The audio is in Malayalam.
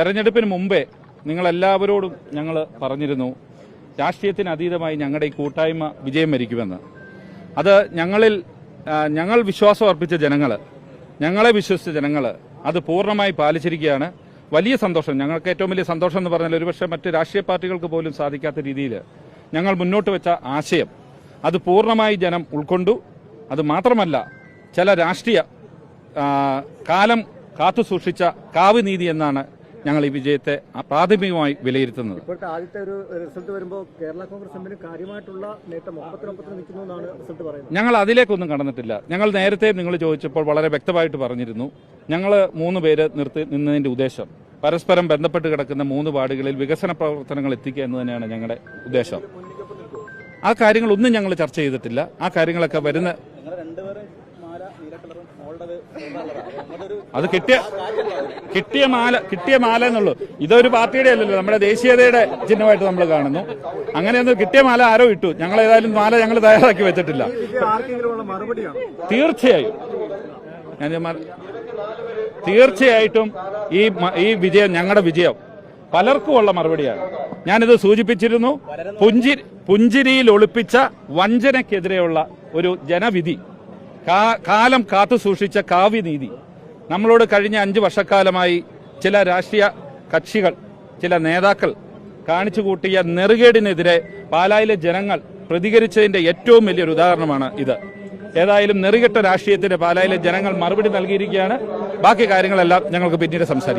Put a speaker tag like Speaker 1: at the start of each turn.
Speaker 1: തെരഞ്ഞെടുപ്പിന് മുമ്പേ നിങ്ങളെല്ലാവരോടും ഞങ്ങൾ പറഞ്ഞിരുന്നു രാഷ്ട്രീയത്തിന് അതീതമായി ഞങ്ങളുടെ ഈ കൂട്ടായ്മ വിജയം വരിക്കുമെന്ന്. അത് ഞങ്ങളിൽ ഞങ്ങൾ വിശ്വാസം അർപ്പിച്ച ജനങ്ങൾ ഞങ്ങളെ വിശ്വസിച്ച ജനങ്ങൾ അത് പൂർണമായി പാലിച്ചിരിക്കുകയാണ്. വലിയ സന്തോഷം ഞങ്ങൾക്ക് ഏറ്റവും വലിയ സന്തോഷം എന്ന് പറഞ്ഞാൽ ഒരുപക്ഷെ മറ്റ് രാഷ്ട്രീയ പാർട്ടികൾക്ക് പോലും സാധിക്കാത്ത രീതിയിൽ ഞങ്ങൾ മുന്നോട്ട് വെച്ച ആശയം. അത് പൂർണമായി ജനം ഉൾക്കൊണ്ടു. അത് മാത്രമല്ല ചില രാഷ്ട്രീയ കാലം കാത്തു സൂക്ഷിച്ച കാവ് നീതി എന്നാണ് ഞങ്ങൾ ഈ വിജയത്തെ പ്രാഥമികമായി വിലയിരുത്തുന്നത്.
Speaker 2: ആദ്യത്തെ ഒരു റിസൾട്ട് വരുമ്പോൾ കേരള കോൺഗ്രസ് എമ്മിന് കാര്യമായിട്ടുള്ള നേട്ടം നിൽക്കുന്നു എന്നാണ് റിസൾട്ട് പറയുന്നത്.
Speaker 1: ഞങ്ങൾ അതിലേക്കൊന്നും കടന്നിട്ടില്ല. ഞങ്ങൾ നേരത്തെ നിങ്ങൾ ചോദിച്ചപ്പോൾ വളരെ വ്യക്തമായിട്ട് പറഞ്ഞിരുന്നു. ഞങ്ങൾ മൂന്ന് പേര് നിർത്തി നിന്നതിന്റെ ഉദ്ദേശം. പരസ്പരം ബന്ധപ്പെട്ട് കിടക്കുന്ന മൂന്ന് വാർഡുകളിൽ വികസന പ്രവർത്തനങ്ങൾ എത്തിക്കുക എന്ന് തന്നെയാണ് ഞങ്ങളുടെ ഉദ്ദേശം. ആ കാര്യങ്ങളൊന്നും ഞങ്ങൾ ചർച്ച ചെയ്തിട്ടില്ല. ആ കാര്യങ്ങളൊക്കെ വരുന്ന അത് കിട്ടിയ കിട്ടിയ മാല കിട്ടിയ മാല എന്നുള്ളൂ. ഇതൊരു പാർട്ടിയുടെ അല്ലല്ലോ നമ്മുടെ ദേശീയതയുടെ ചിഹ്നമായിട്ട് നമ്മൾ കാണുന്നു. അങ്ങനെയൊന്നും കിട്ടിയ മാല ആരോ ഇട്ടു. ഞങ്ങൾ ഏതായാലും മാല ഞങ്ങൾ തയ്യാറാക്കി വെച്ചിട്ടില്ല. തീർച്ചയായും. ഞാൻ തീർച്ചയായിട്ടും ഈ ഈ വിജയം ഞങ്ങളുടെ വിജയം. പലർക്കുമുള്ള മറുപടിയാണ്. ഞാനിത് സൂചിപ്പിച്ചിരുന്നു. പുഞ്ചിരി പുഞ്ചിരിയിൽ ഒളിപ്പിച്ച വഞ്ചനയ്ക്കെതിരെയുള്ള ഒരു ജനവിധി. കാലം കാത്തു സൂക്ഷിച്ച കാവ്യനീതി. നമ്മളോട് കഴിഞ്ഞ അഞ്ച് വർഷക്കാലമായി ചില രാഷ്ട്രീയ കക്ഷികൾ ചില നേതാക്കൾ കാണിച്ചു കൂട്ടിയ നെറുകേടിനെതിരെ പാലായിലെ ജനങ്ങൾ പ്രതികരിച്ചതിന്റെ ഏറ്റവും വലിയൊരു ഉദാഹരണമാണ് ഇത്. ഏതായാലും നെറുകെട്ട രാഷ്ട്രീയത്തിന് പാലായിലെ ജനങ്ങൾ മറുപടി നൽകിയിരിക്കുകയാണ്. ബാക്കി കാര്യങ്ങളെല്ലാം ഞങ്ങൾക്ക് പിന്നീട് സംസാരിക്കാം.